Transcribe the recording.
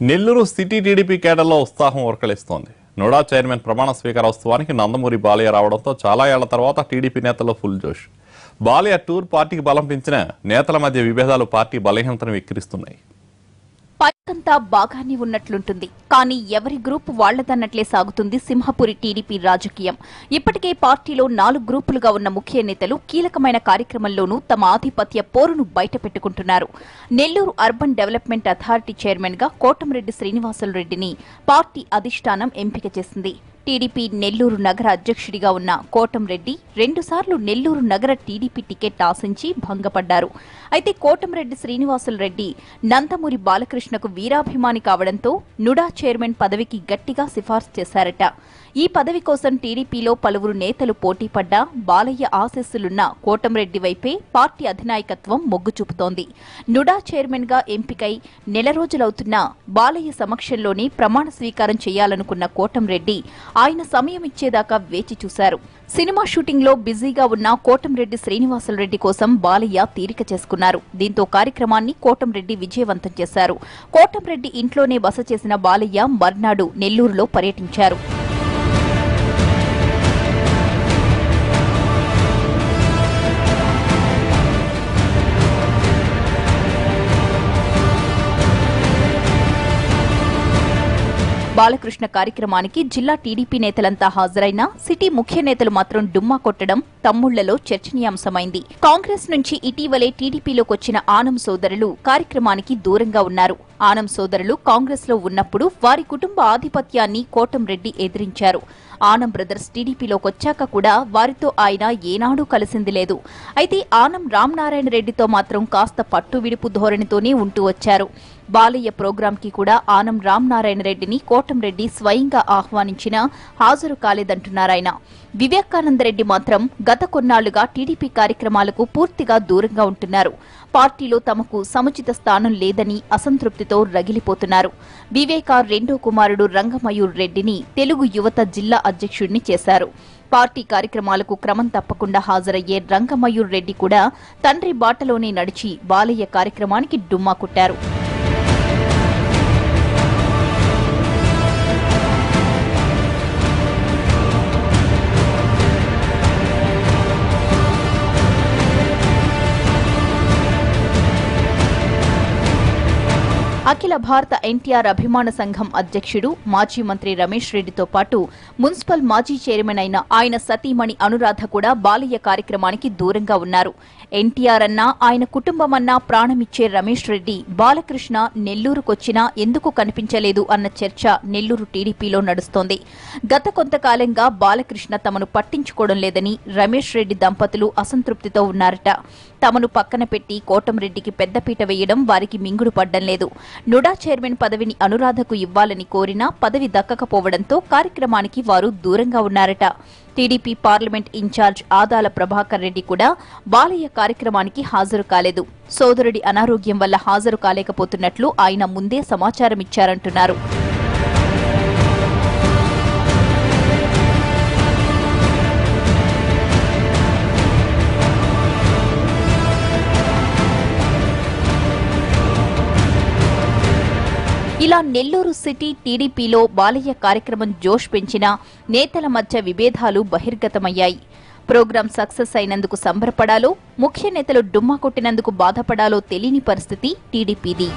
Nellore city TDP కేడర్లో ఉత్సాహం ఉరకలిస్తోంది. NUDA chairman ప్రమాణ స్వీకారోత్సవానికి నందమూరి బాలయ్య రావడంతో చాలా ఏళ్ళ తర్వాత టీడీపీ నేతల్లో ఫుల్ జోష్. బాలయ్య టూర్ పార్టీకి బలం పెంచిన నేతల మధ్య విభేదాలు పార్టీ బలహీనతను వెక్కిరిస్తున్నాయి అంతా బాగానే ఉన్నట్లుంటుంది. కానీ ఎవరి గ్రూప్ వాళ్ళదన్నట్లే సాగుతుంది సింహపురి టీడీపీ రాజకీయం. ఇప్పటికే పార్టీలో నాలుగు గ్రూపులుగా ఉన్న ముఖ్య నేతలు కీలకమైన కార్యక్రమంలోనూ తమ ఆధిపత్య పోరును బయటపెట్టుకుంటున్నారు. నెల్లూరు అర్బన్ డెవలప్మెంట్ అథారిటీ చైర్మన్గా కోటంరెడ్డి శ్రీనివాసులు రెడ్డిని పార్టీ అధిష్టానం ఎంపిక చేసింది. టీడీపీ నెల్లూరు నగర అధ్యక్షుడిగా ఉన్న కోటంరెడ్డి రెండుసార్లు నెల్లూరు నగర టీడీపీ టికెట్ ఆశించి భంగపడ్డారు. అయితే కోటంరెడ్డి శ్రీనివాసులు రెడ్డి నందమూరి బాలకృష్ణకు వీరాభిమాని కావడంతో నుడా చైర్మన్ పదవికి గట్టిగా సిఫార్సు చేశారట. ఈ పదవి కోసం టీడీపీలో పలువురు నేతలు పోటీపడ్డా బాలయ్య ఆశస్సులున్న కోటంరెడ్డి వైపే పార్టీ అధినాయకత్వం మొగ్గు చూపుతోంది. నుడా చైర్మన్గా ఎంపికై నెల రోజులవుతున్న బాలయ్య సమక్షంలోనే ప్రమాణ స్వీకారం చేయాలనుకున్న కోటంరెడ్డి ఆయన సమయం ఇచ్చేదాకా వేచి చూశారు. సినిమా షూటింగ్లో బిజీగా ఉన్న కోటంరెడ్డి శ్రీనివాసులరెడ్డి కోసం బాలయ్య తీరిక చేసుకున్నారు. దీంతో కార్యక్రమాన్ని కోటంరెడ్డి విజయవంతం చేశారు. కోటంరెడ్డి ఇంట్లోనే బస చేసిన బాలయ్య మర్నాడు నెల్లూరులో పర్యటించారు. బాలకృష్ణ కార్యక్రమానికి జిల్లా టీడీపీ నేతలంతా హాజరైనా సిటీ ముఖ్య నేతలు మాత్రం డుమ్మా కొట్టడం తమ్ముళ్ళలో చర్చనీయాంశమైంది. కాంగ్రెస్ నుంచి ఇటీవలే టీడీపీలోకి వచ్చిన ఆనం సోదరులు కార్యక్రమానికి దూరంగా ఉన్నారు. ఆనం సోదరులు కాంగ్రెస్లో ఉన్నప్పుడు వారి కుటుంబ ఆధిపత్యాన్ని కోటంరెడ్డి ఎదిరించారు. ఆనం బ్రదర్స్ టీడీపీలోకి వచ్చాక కూడా వారితో ఆయన ఏనాడూ కలిసింది లేదు. అయితే ఆనం రామనారాయణ రెడ్డితో మాత్రం కాస్త పట్టు విడుపు ధోరణితోనే ఉంటూ వచ్చారు. బాలయ్య ప్రోగ్రాంకి కూడా ఆనం రామనారాయణ రెడ్డిని కోటంరెడ్డి స్వయంగా ఆహ్వానించినా హాజరు కాలేదంటున్నారాయన వివేకానందరెడ్డి మాత్రం గత కొన్నాళ్ళుగా టీడీపీ కార్యక్రమాలకు పూర్తిగా దూరంగా ఉంటున్నారు. పార్టీలో తమకు సముచిత స్థానం లేదని అసంతృప్తితో రగిలిపోతున్నారు. వివేకా రెండో కుమారుడు రంగమయూర్ రెడ్డిని తెలుగు యువత జిల్లా అధ్యక్షుడిని చేశారు. పార్టీ కార్యక్రమాలకు క్రమం తప్పకుండా హాజరయ్యే రంగమయూర్ రెడ్డి కూడా తండ్రి బాటలోనే నడిచి బాలయ్య కార్యక్రమానికి డుమ్మా కుట్టారు. అఖిల భారత ఎన్టీఆర్ అభిమాన సంఘం అధ్యక్షుడు మాజీ మంత్రి రమేష్ రెడ్డితో పాటు మున్సిపల్ మాజీ చైర్మన్ అయిన ఆయన సతీమణి అనురాధ కూడా బాలయ్య కార్యక్రమానికి దూరంగా ఉన్నారు. ఎన్టీఆర్ అన్నా ఆయన కుటుంబమన్నా ప్రాణమిచ్చే రమేష్ రెడ్డి బాలకృష్ణ నెల్లూరుకొచ్చినా ఎందుకు కనిపించలేదు అన్న చర్చ నెల్లూరు టీడీపీలో నడుస్తోంది. గత కొంతకాలంగా బాలకృష్ణ తమను పట్టించుకోవడం లేదని రమేష్ రెడ్డి దంపతులు అసంతృప్తితో ఉన్నారట. తమను పక్కన పెట్టి కోటంరెడ్డికి పెద్దపీట వేయడం వారికి మింగుడు పడ్డం లేదు. నుడా చైర్మన్ పదవిని అనురాధకు ఇవ్వాలని కోరినా పదవి దక్కకపోవడంతో కార్యక్రమానికి వారు దూరంగా ఉన్నారట. TDP parliament in charge Adala Prabhakar Reddy కూడా బాలయ్య కార్యక్రమానికి హాజరు కాలేదు. సోదరుడి అనారోగ్యం వల్ల హాజరు కాలేకపోతున్నట్లు ఆయన ముందే సమాచారం ఇలా నెల్లూరు సిటీ టీడీపీలో బాలయ్య కార్యక్రమం జోష్ పెంచిన నేతల మధ్య విభేదాలు బహిర్గతమయ్యాయి. ప్రోగ్రాం సక్సెస్ అయినందుకు సంబరపడాలో ముఖ్య నేతలు డుమ్మా కొట్టినందుకు బాధపడాలో తెలియని పరిస్థితి టీడీపీది.